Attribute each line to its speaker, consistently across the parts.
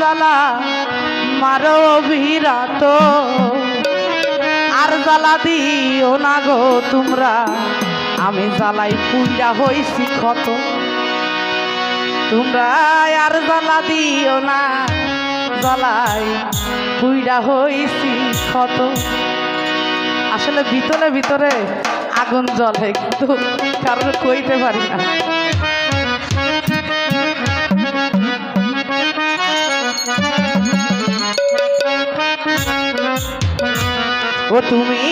Speaker 1: জ্বালা মারো অভিরাত আর জ্বালা দিও না গো তোমরা, আমি জ্বালাই পুইরা হইছি ক্ষত। তোমরা আর জ্বালা দিও না জ্বালাই পুইরা হইছি ক্ষত। আসলে ভিতরে ভিতরে আগুন জ্বলে কিন্তু কারণ কইতে পারি না। তুমি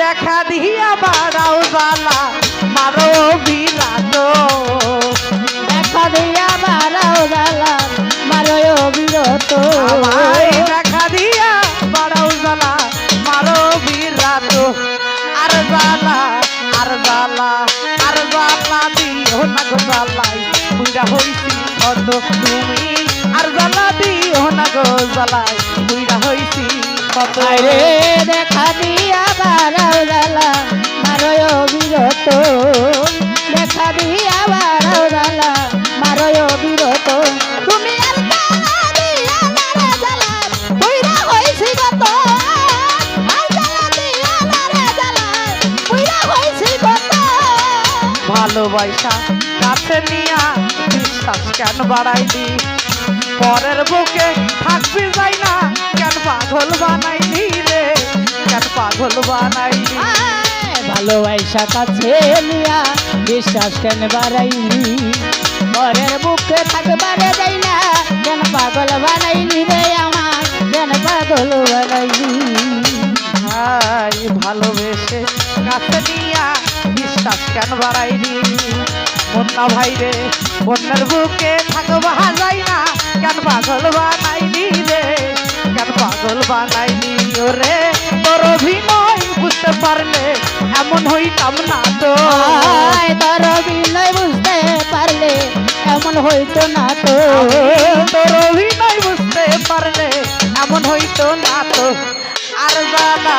Speaker 1: দেখা দিয়া বাড়াও জ্বালা মারো বিলাত।
Speaker 2: দেখা দিয়া বারাও জ্বালা মারয় বিরত
Speaker 1: আমায় দেখা দিয়া বাড়াও জ্বালা মারো বিলাত। আর জ্বালা আর জ্বালা আর জ্বালা দিও না গো জ্বালাই বুড়া হইছি কত তুমি। আর জ্বালা দিও না গো জ্বালাই বুড়া হইছি
Speaker 2: আরে দেখা দিয়া বারাও জ্বালা মারয় বিরত। দেখা দিয়া বারাও জ্বালা মারয় বিরত। তুমি আর
Speaker 1: ভালোবাসা কাছে নিয়া, বিশ্বাস কেন বাড়াইলি? পরের বুকে থাকবি যাই না। কেন পাগল বানাইলি রে? কেন পাগল বানাইলি?
Speaker 2: আয়, ভালোবাসা কাছে নিয়া বিশ্বাস কেন বাড়াইলি? পরের বুকে থাকবারে যাই না। কেন পাগল বানাইলি রে আমার? কেন পাগল বানাইলি?
Speaker 1: ভাই ভালোবেসে কাছে নিয়া বিশ্বাস কেন বাড়াইলি? মুন্না ভাই রে বন্যার বুকে থাকবা যাই না। কেন পাগল বানাইলি রে কেন পাগল বানাইলি রে তোর অভিনয় বুঝতে পারলে এমন হইতাম না তো।
Speaker 2: তোর বিনয় বুঝতে পারলে এমন হইতো না তো।
Speaker 1: তোর অভিনয় বুঝতে পারলে এমন হইতো না তো। আর জ্বালা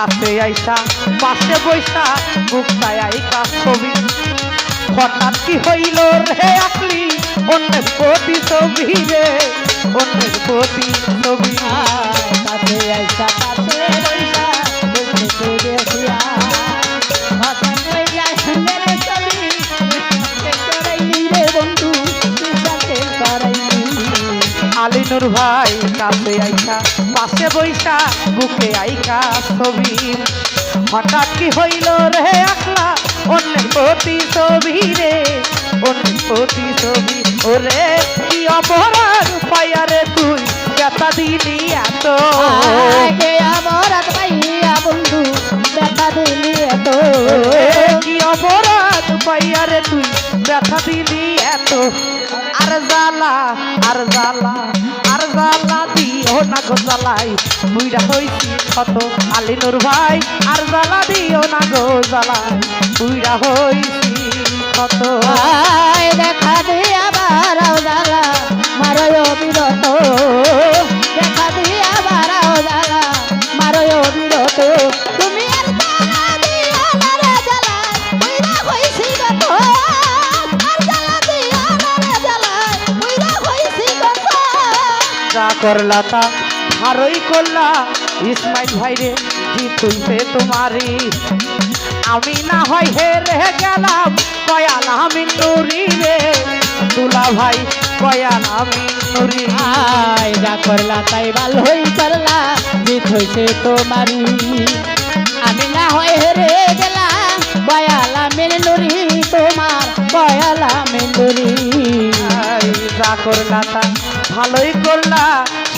Speaker 1: কাছে আইসা পাশে বৈশা বুকটায় আইকা ছবি। হঠাৎ কি হইল রে আপনি অন্যের প্রতি ছবি রে, অন্যের প্রতি আলিনুর ভাই কাছে আইসা পাশে বৈশা বুকে আইকা ছবি হঠাৎ কি হইল রে আকলা অন্যের প্রতি ছবি রে অন্যের প্রতি ছবি। ওরে কি অপরাধ পাইয়া রে তুই ব্যথা দিলি এত।
Speaker 2: অপরাধ পাইয়া বন্ধু, দেখা দিলি এত।
Speaker 1: কি অপরাধ পাইয়ারে তুই ব্যথা দিলি এত। জ্বালা, আর জ্বালা আর জ্বালা দিও না গো জ্বালাই। বুইরা হইছি কত আলিনুর ভাই, আর জ্বালা দিও না গো জ্বালাই। বুইরা হইছি কত
Speaker 2: দেখা দিয়া বারাও
Speaker 1: করলা তা করলা। ইসমাইল ভাই রে জিতুইছে তোমারি? আমি না হয় হেরে গেলাম কয়াল আমি নুরি রে। দুলা ভাই কয়াল আমি নুরি।
Speaker 2: আয় যা করলা তাই ভালোই করলা জিত হইছে তোমারি। আমি না হয় হেরে গেলাম বয়ালা মেন নুরি তোমার বয়ালা মেন নুরি।
Speaker 1: যা করলা তা। ভালোই করলা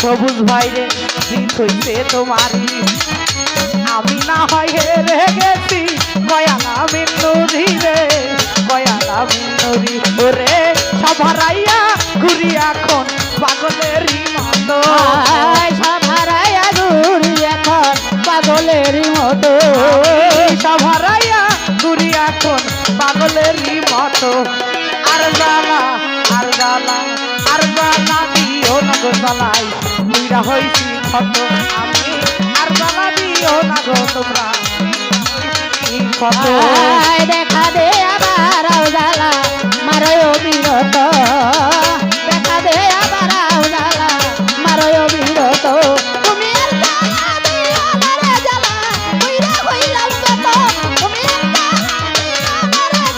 Speaker 1: সবুজ ভাইরে ঠিক হইছে তোমারই? আমি না হয় হেরে গেছি কয়ালা মিন্নুরি রে কয়ালা মিন্নুরি ওরে। সভারাইয়া ঘুরি এখন পাগলেরই মতো।
Speaker 2: সভারাইয়া ঘুরি এখন পাগলেরই মতো।
Speaker 1: সভারাইয়া ঘুরি এখন পাগলেরই মতো। আর জানা আর জানা আর জানা দিও না গো জ্বালাই। বুইরা হইছি ক্ষত আমি আর জ্বালা দিও না গো তোমরা।
Speaker 2: দেখা দে আবার উজালা মারো বিরত। দেখা দে আবার বিরত। জ্বালা জ্বালা জ্বালা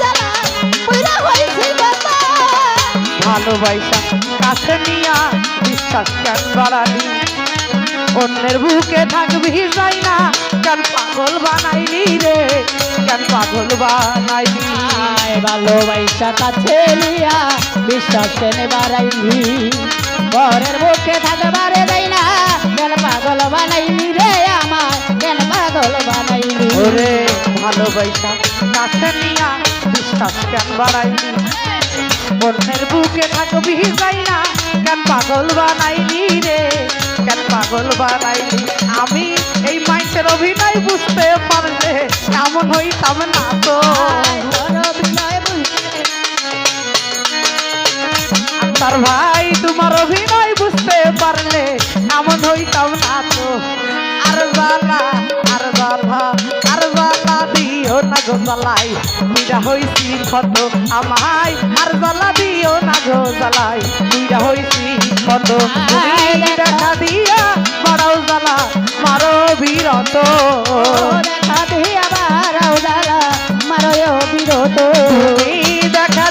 Speaker 2: জ্বালা কইছি কত।
Speaker 1: ভালোবাসা কাছে নিয়া বিশ্বাস কেন বাড়ালি? অন্যের বুকে থাকবি যাই না কেন পাগল বানাইলি রে? কেন পাগল বানাইলি?
Speaker 2: ভালোবাসা কাছে লিয়া বিশ্বাস কেনে বাড়াইলি? ঘরের মুখে থাকবারে দেই না কেন পাগল বানাইলি রে আমার কেন পাগল বানাইলি?
Speaker 1: ওরে ভালোবাসা কাছে নিয়া বিশ্বাস কেন বাড়াইলি? অন্যের বুকে থাকবি যাই না কেন পাগল বানাইলি রে? কেন পাগল বানাইলি? আমি এই মাইসের অভিনয় বুঝতে পারলে এমন হইতাম না তো? তার ভাই তোমার অভিনয় বুঝতে পারলে এমন হইতাম না তো? আর জ্বালা আর জ্বালা দিও না গো জ্বালাই। বুইরা হইছি কত আমায় আর জ্বালা দিও না গো জ্বালাই। বুইরা হইছি কত দেখা দিয়া মারাও জ্বালা মারো বিরত।
Speaker 2: দেখা বিরত।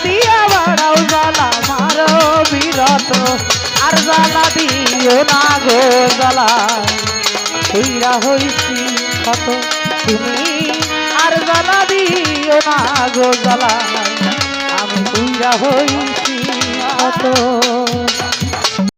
Speaker 1: দিয়া বাড়াও জ্বালা মারো বিরত। আর জ্বালা দিও না গো জ্বালা তুইরা হইছি কত তুমি জ্বালা দিও না গো জ্বালা আমি তুইরা হইছি